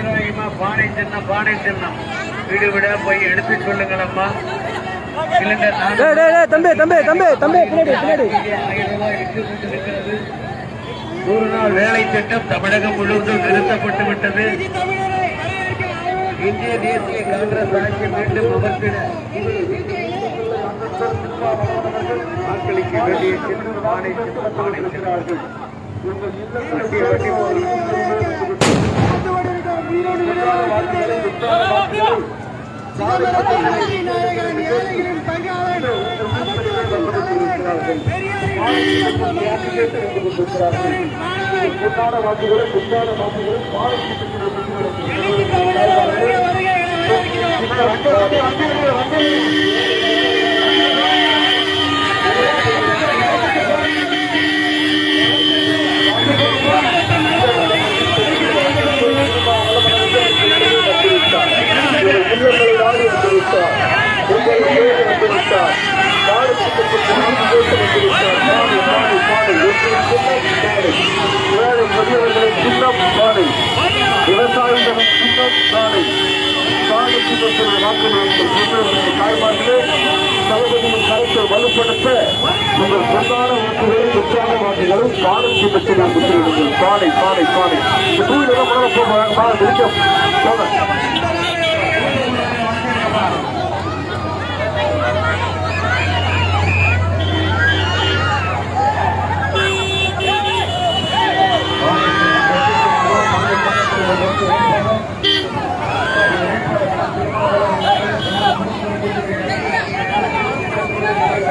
இப்ராஹிமா பானை சின்னம் பானை சின்னம் வீடு விட போய் எடுத்து சொல்லுங்கள் அம்மா சிலிண்டர் டேய் டேய் டேய் தம்பி தம்பி தம்பி தம்பி பின்னாடி பின்னாடி. நூறு நாள் வேலை திட்டம் தமிழகம் முழுவதும் நிறுத்தப்பட்டு விட்டது. இந்திய தேசிய காங்கிரஸ் ஆட்சி மீண்டும் அமர்த்திட வாக்களிக்க வேண்டிய பானை சின்னம் பானை உயிரோடு விடுதலை சின்னம் வண்டி வண்டி விவசாயிகளின் சின்னம் சாலை பாடத்திட்டத்தில் சின்னத்தில் வாக்குறுதிகள் தாய்மார்களே தளபதியின் கருத்தை வலுப்படுத்த உங்கள் பிரதான வாக்குகளை முக்கியமான வாக்குகளும் பாடத்திட்டத்தை நான் முத்திரிடுங்கள் பாடை பாடை பாடை இந்த டூவீலர் முதல்ல போக போக போங்க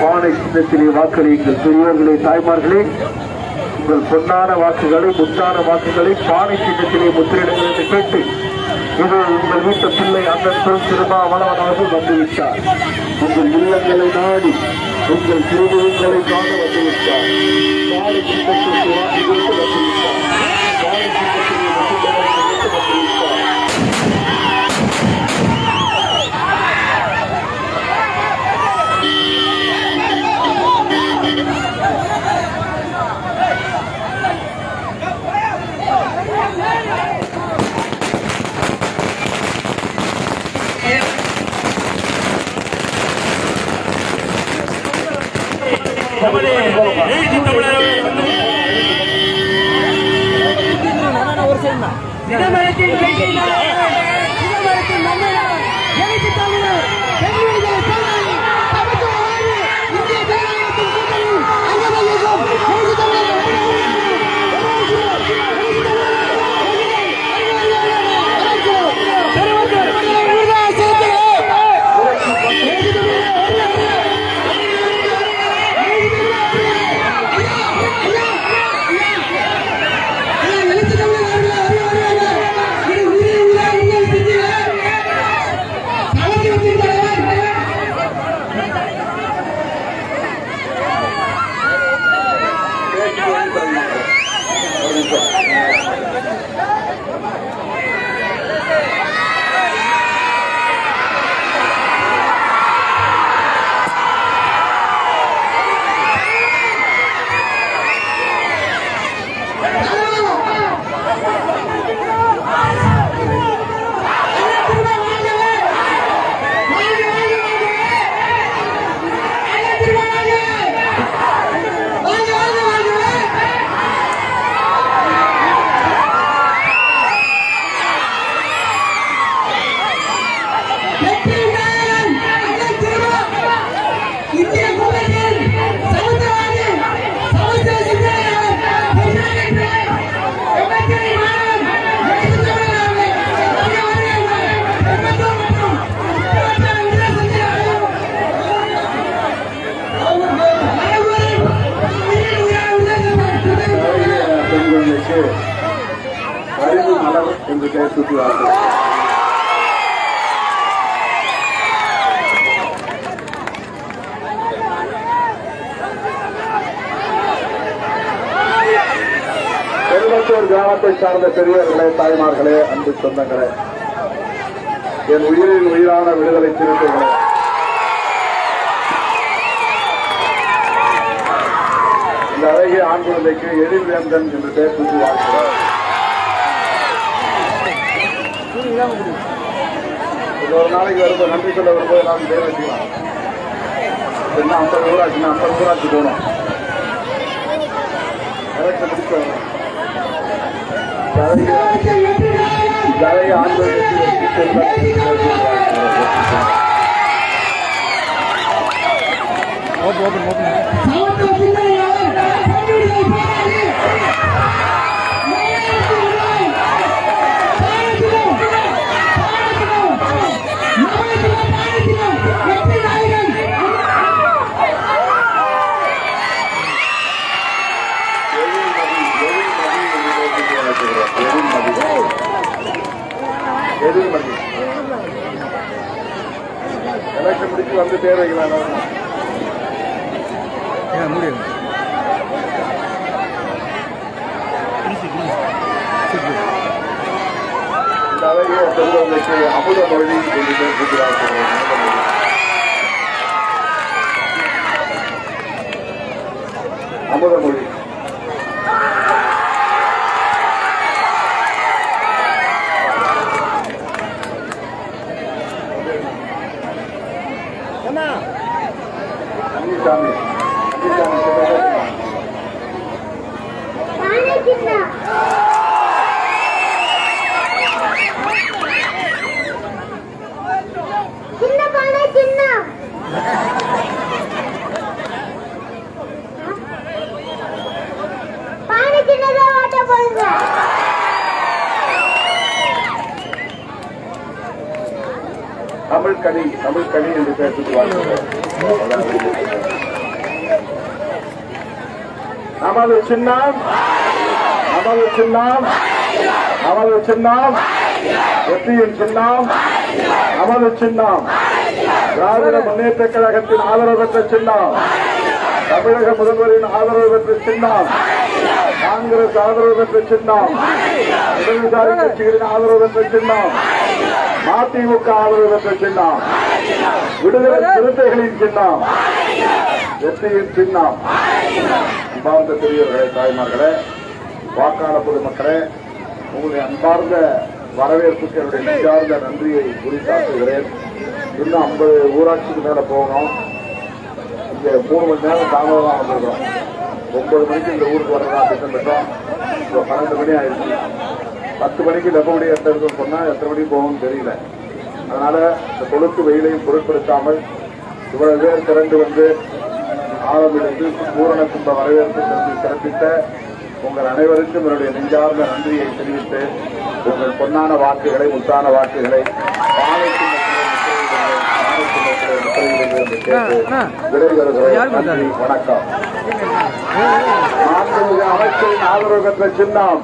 பானை சின்னத்திலே வாக்களியுங்கள். பெரியவர்களே தாய்மார்களே உங்கள் பொன்னான வாக்குகளை முத்தான வாக்குகளை பானை சின்னத்திலே முத்திரிடுங்கள் என்று கேட்டு இது உங்கள் வீட்டு பிள்ளை அண்ணன் பெரும் திருமாவளவன் அவர்கள் வந்துவிட்டார். உங்கள் இல்லங்களை நாடி உங்கள் திருவுகளை காண வந்துவிட்டார். பானை சின்னத்திற்கு வந்துவிட்டார். சிதம்பரத்தின் வெற்றியினால் சிதம்பரத்தின் தமிழர் அறிவு மலர் என்று பெயர் சூட்டுவார்கள் பெருமத்தூர் கிராமத்தை சார்ந்த பெரியவர்களே தாய்மார்களே அன்பு சொந்தங்களே என் உயிரின் உயிரான விடுதலை சிறுத்தைகளே. இந்த அழகிய ஆண் குழந்தைக்கு எழில் வேந்தன் என்று பெயர் சூட்டி வாழ்கிறார். இது ஒரு நாளைக்கு வரும்போது நன்றி சொல்ல வரும்போது எல்லாரும் பேர் வச்சுக்கலாம் என்ன ஐம்பது ஊராட்சின்னா ஐம்பது ஊராட்சி போகணும். ஓப்பன் ஓப்பன் ஓப்பன் எதிர்மதி எலெக்ஷன் முடிச்சு வந்து பேர் வைக்கலாம் முடியும் இந்த அமுத மொழி என்று அமுத மொழி. நமது சின்னம் நமது சின்னம் நமது சின்னம் வெற்றியின் சின்னம் அமது சின்னம் திராவிட முன்னேற்ற கழகத்தின் ஆதரவு பெற்ற சின்னம் தமிழக முதல்வரின் ஆதரவு பெற்ற சின்னம் காங்கிரஸ் ஆதரவு பெற்ற சின்னம் இடதுசாரி கட்சிகளின் ஆதரவு பெற்ற சின்னம் மதிமுக ஆதரவு பெற்ற சின்னம் விடுதலை சிறுத்தைகளின் சின்னம் வெற்றியின் சின்னம் அன்பார்ந்த பெரியவர்களே தாய்மார்களே வாக்காளர் பொதுமக்களே உங்களுடைய அன்பார்ந்த வரவேற்புக்கு என்னுடைய நெஞ்சார்ந்த நன்றியை குறித்தாக்குகிறேன் இன்னும் ஐம்பது ஊராட்சிக்கு மேல போகணும். இங்க மூணு மணி நேரம் தாமதமாக வந்திருக்கோம். ஒன்பது மணிக்கு இந்த ஊருக்கு வரதா திட்டமிட்டோம். இப்போ பன்னெண்டு மணி ஆயிடுச்சு. பத்து மணிக்கு வெப்பமணி எத்தனை இருக்குன்னு சொன்னால் எத்தனை மணிக்கு போகணும்னு தெரியல. அதனால இந்த கொழுப்பு வெயிலையும் பொருட்படுத்தாமல் இவ்வளவு பேர் திரண்டு வந்து ஆரம்பித்து பூரண கும்ப வரவேற்பு தந்து சிறப்பித்த உங்கள் அனைவருக்கும் என்னுடைய நெஞ்சார்ந்த நன்றியை தெரிவித்து உங்கள் பொன்னான வாக்குகளை முத்தான வாக்குகளை வணக்கம் மாண்புமிகு அமைச்சரின் ஆதரவு பெற்ற சின்னம்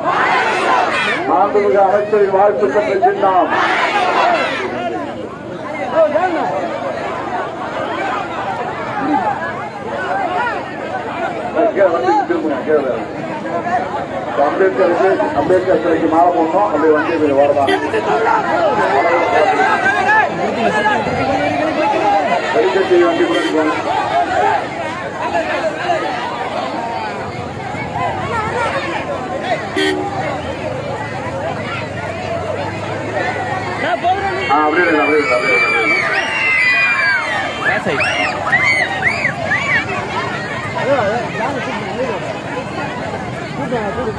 மாண்புமிகு அமைச்சரின் வாழ்த்து பெற்ற சின்னம் கீழே வந்து திரும்புங்க கீழே இப்ப அம்பேத்கருக்கு அம்பேத்கர் சிலைக்கு மாலை போடணும் அப்படி வந்து வரலாம் வடிகட்டி வண்டி ஆ அப்படியே அப்படியே அப்படியே இருங்க, அப்படியே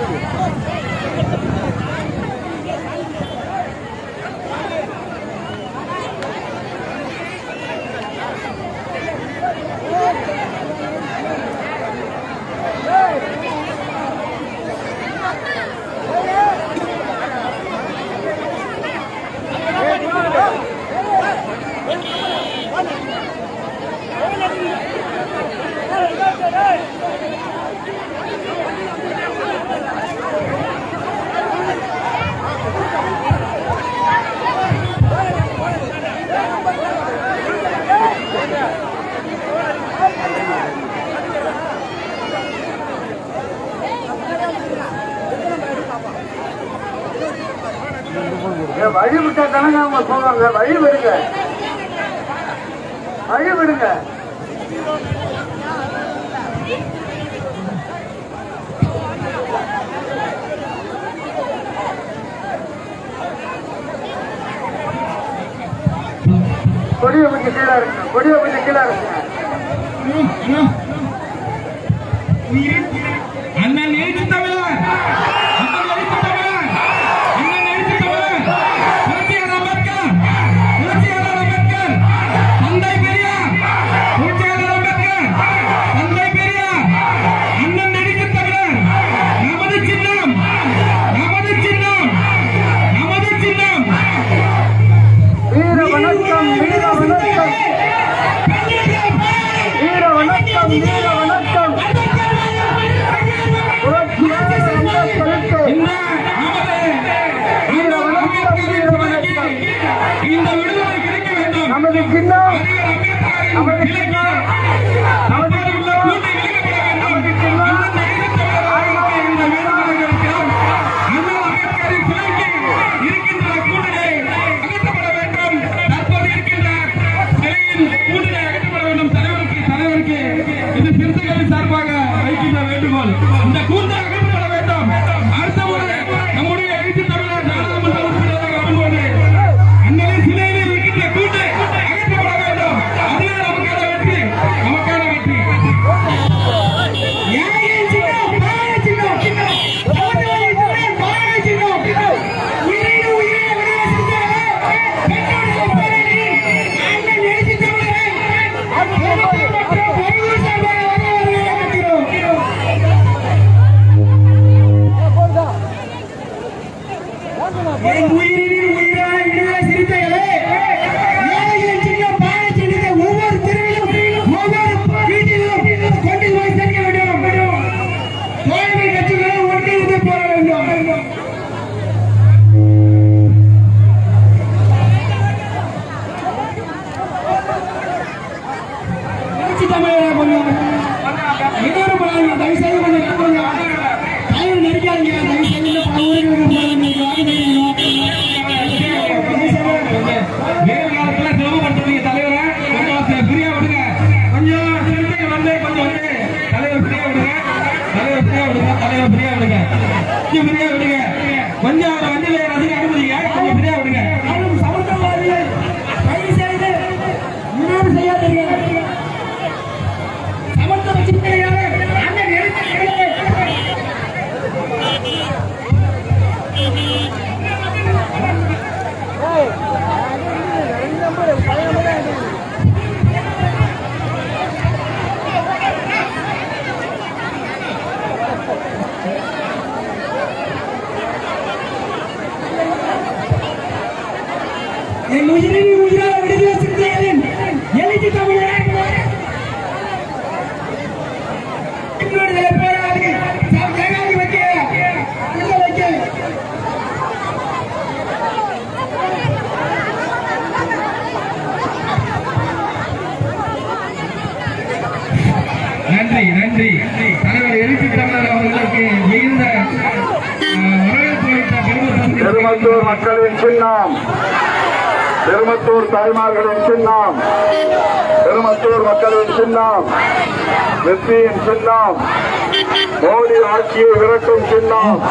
வழி விட்டா தானே அவங்க போவாங்க வழி விடுங்க வழி விடுங்க கொடிய கொஞ்சம் கீழே இருக்கு கொடிய கொஞ்சம் கீழே இருக்கு பெருமத்தூர் மக்களின் சின்னம். பெருமத்தூர் தாய்மார்களின் சின்னம். பெருமத்தூர் மக்களின் சின்னம். வெற்றியின் சின்னம். மோடி ஆட்சியை விரட்டும் சின்னம்.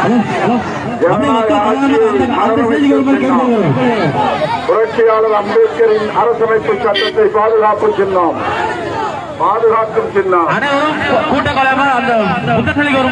புரட்சியாளர் அம்பேத்கரின் அரசமைப்பு சட்டத்தை பாதுகாப்பு சின்னம். பாதுகாக்கும் சின்னம். கூட்டக்கலைமா அந்த புத்தகத்திற்கு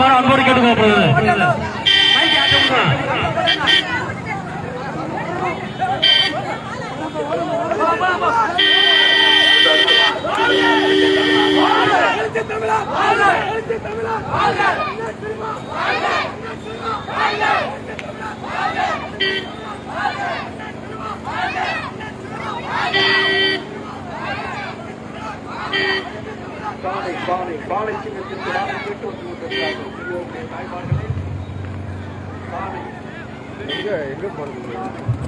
பாலை பாலை பாலை சின்னத்திற்கு எங்க போறது?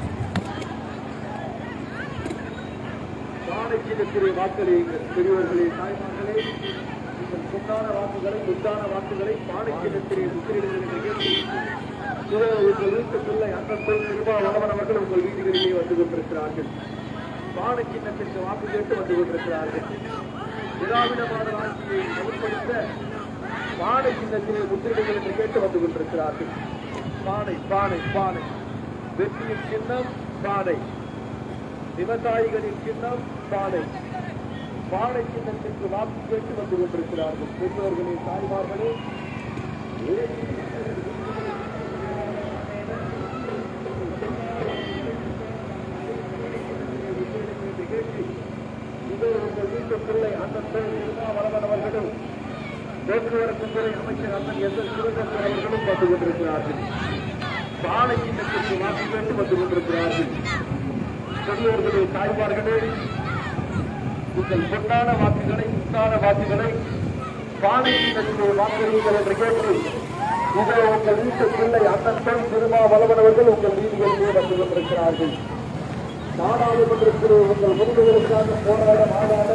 மாணக்கிடத்திலே வாக்களியுங்கள் பெரியவர்களே தாய்மார்களே உங்கள் சொந்தான வாக்குகளை முத்தான வாக்குகளை மாணக்கிடத்திலே முத்திரிடுங்கள் உங்கள் வீட்டு பிள்ளை அந்த திருமா வளவன் அவர்கள் உங்கள் வீடுகளிலே வந்து கொண்டிருக்கிறார்கள். பாட வாக்கு கேட்டு வந்து கொண்டிருக்கிறார்கள். திராவிடமான வாழ்க்கையை செயல்படுத்த பாட சின்னத்திலே முத்திரிடுங்கள் என்று கேட்டு வந்து கொண்டிருக்கிறார்கள். பானை பானை பானை வெற்றியின் சின்னம் பானை விவசாயிகளின் சின்னம் பானை பானை சின்னத்திற்கு வாக்கு கேட்டு வந்து கொண்டிருக்கிறார்கள் பெரியவர்களே தாய்மார்களே வீட்டு பிள்ளை அண்ணன் வளவன் அவர்களும் போக்குவரத்து துறை அமைச்சர் அண்ணன் எஸ் எஸ் சிவசங்கர் அவர்களும் வந்து கொண்டிருக்கிறார்கள். பாலை சின்னத்திற்கு வாக்கு கேட்டு வந்து கொண்டிருக்கிறார்கள். பெரியவர்களே தாய்மார்களே உங்கள் பொன்னான வாக்குகளை முத்தான வாக்குகளை பானை சின்னத்திலே வாக்களிங்கள் என்று கேட்டு இதோ உங்கள் வீட்டு பிள்ளை அண்ணன் பெண் அவர்கள் உங்கள் வீடுகளிலே வந்து கொண்டிருக்கிறார்கள் நாடாளுமன்றத்தில் உங்கள் உரிமைகளுக்காக போராட மாறாத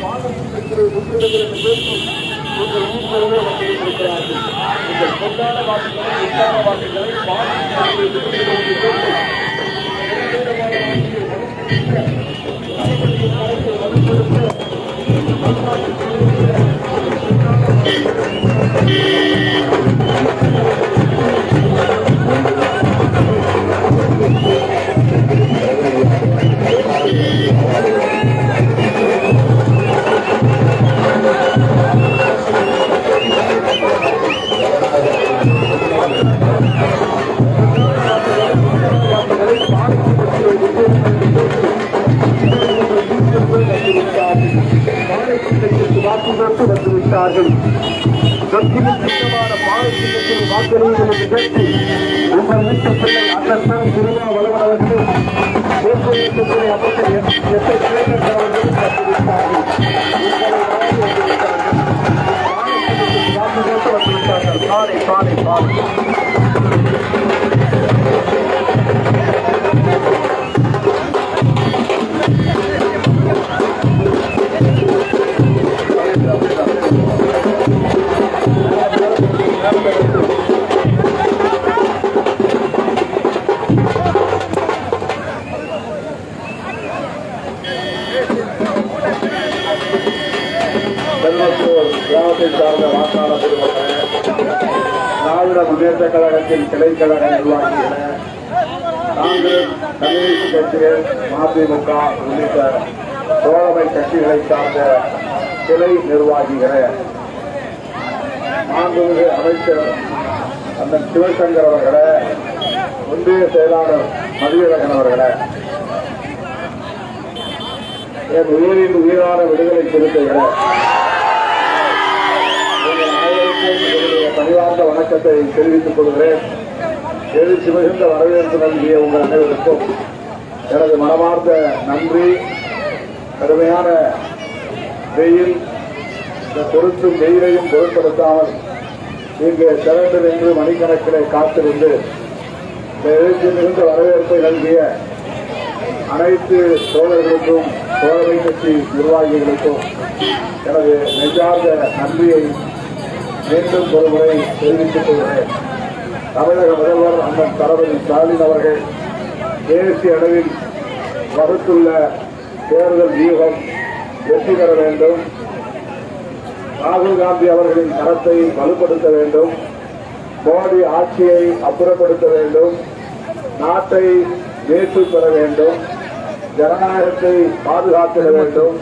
பாராளுமன்றத்தில் உறுப்பினர்கள் என்று பேசி உங்கள் வீடுகளிலே வந்து கொண்டிருக்கிறார்கள் உங்கள் பொன்னான வாக்குகளை முத்தான வாக்குகளை பாராளுமன்றத்தில் பாலை சின்னத்தில் வாக்களிகள் என்று கேட்டு உங்கள் வீட்டு பிள்ளை அண்ணன் திருமா வளவனவர்கள் போக்குவரத்து துறை அமைச்சர் எஸ் எஸ் அவர்களும் செல்வத்தூர் கிராமத்தை சார்ந்த வாக்காளர் பெருமக்களே திராவிட முன்னேற்ற கழகத்தின் கிளைக்கழக நிர்வாகிகள காங்கிரஸ் கம்யூனிஸ்ட் கட்சிகள் மதிமுக உள்ளிட்ட தோழமை கட்சிகளை சார்ந்த கிளை நிர்வாகிகளே மாண்புமிகு அமைச்சர் அந்த சிவசங்கர் அவர்களே ஒன்றிய செயலாளர் மதியழகன் அவர்களே என் உயிரின் உயிரான விடுதலை சிறுத்தைகளே பணிவார்ந்த வணக்கத்தை தெரிவித்துக் கொள்கிறேன். எழுச்சி மிகுந்த வரவேற்பு நல்கிய உங்கள் அனைவருக்கும் எனது மனமார்ந்த நன்றி. கடுமையான வெயில் பொருத்தும் வெயிலையும் பொருட்படுத்தாமல் இங்கு திரண்டு நின்று மணிக்கணக்கிலே காத்திருந்து இந்த எழுச்சி மிகுந்த வரவேற்பை நல்கிய அனைத்து தோழர்களுக்கும் தோழமை கட்சி நிர்வாகிகளுக்கும் எனது நெஞ்சார்ந்த நன்றியை மீண்டும் ஒருமுறை தெரிவித்துக் கொள்கிறேன். தமிழக முதல்வர் அண்ணன் தளபதி ஸ்டாலின் அவர்கள் தேசிய அளவில் வகுத்துள்ள தேர்தல் வியூகம் வெற்றி பெற வேண்டும். ராகுல் காந்தி அவர்களின் தரத்தை வலுப்படுத்த வேண்டும். மோடி ஆட்சியை அப்புறப்படுத்த வேண்டும். நாட்டை மீட்டு பெற வேண்டும். ஜனநாயகத்தை பாதுகாத்திட வேண்டும்.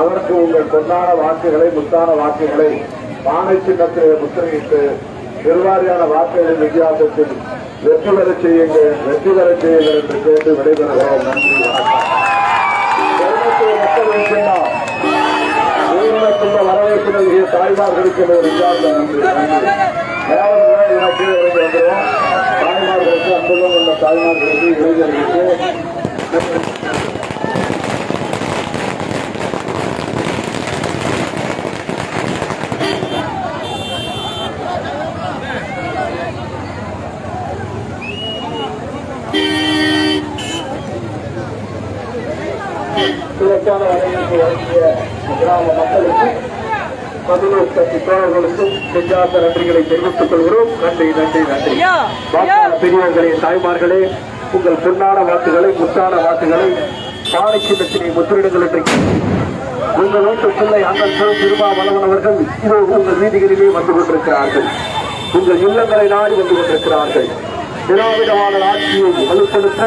அதற்கு உங்கள் பொன்னான வாக்குகளை முத்தான வாக்குகளை பானை சின்னத்தை முத்திரையிட்டு பெருவாரியான வாக்குகளின் வித்தியாசத்தில் வெற்றி பெற செய்யுங்கள் வெற்றி பெற செய்யுங்கள் என்று கேட்டு விடைபெறுகிறோம். நன்றி வணக்கம். வரவேற்பு நல்கிய தாய்மார்களுக்கு விசாரணை நன்றி. எனக்கு தாய்மார்களுக்கு அன்புடன் உள்ள தாய்மார்களுக்கு இளைஞர்களுக்கு சிறப்பான வரவேற்பு வழங்கிய கிராம மக்களுக்கு பதினோரு கட்சி தோழர்களுக்கும் நெஞ்சார்ந்த நன்றிகளை தெரிவித்துக் கொள்கிறோம். நன்றி நன்றி நன்றி. பெரியவர்களே தாய்மார்களே உங்கள் பொன்னான வாக்குகளை முத்தான வாக்குகளை பானை சின்னத்தினை முத்திரிடுங்கள் என்று உங்கள் வீட்டு பிள்ளை அண்ணன் சிவ திருமா வளவன் அவர்கள் இதோ உங்கள் வீதிகளிலே வந்து கொண்டிருக்கிறார்கள். உங்கள் இல்லங்களை நாடி வந்து கொண்டிருக்கிறார்கள். திராவிடமான ஆட்சியை வலுப்படுத்த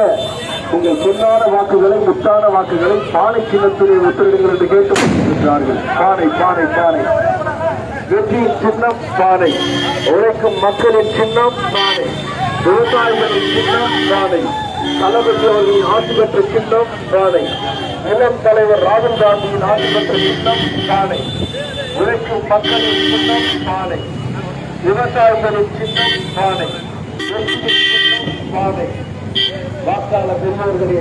உங்கள் பொன்னான வாக்குகளை முத்தான வாக்குகளை பானை சின்னத்திலே உத்தரவிடுங்கள் என்று கேட்டுக் கொண்டிருக்கிறார்கள் பானை பானை பானை வெற்றியின் சின்னம் பானை உழைக்கும் மக்களின் சின்னம் பானை விவசாயிகளின் சின்னம் பானை தளபதி அவர்களின் ஆட்சி பெற்ற சின்னம் பானை இளம் தலைவர் ராகுல் காந்தியின் ஆட்சி பெற்ற சின்னம் பானை உழைக்கும் மக்களின் சின்னம் பானை விவசாயிகளின் சின்னம் பானை வெற்றியின் சின்னம் பானை வாக்காளர் பெரியவர்களுடைய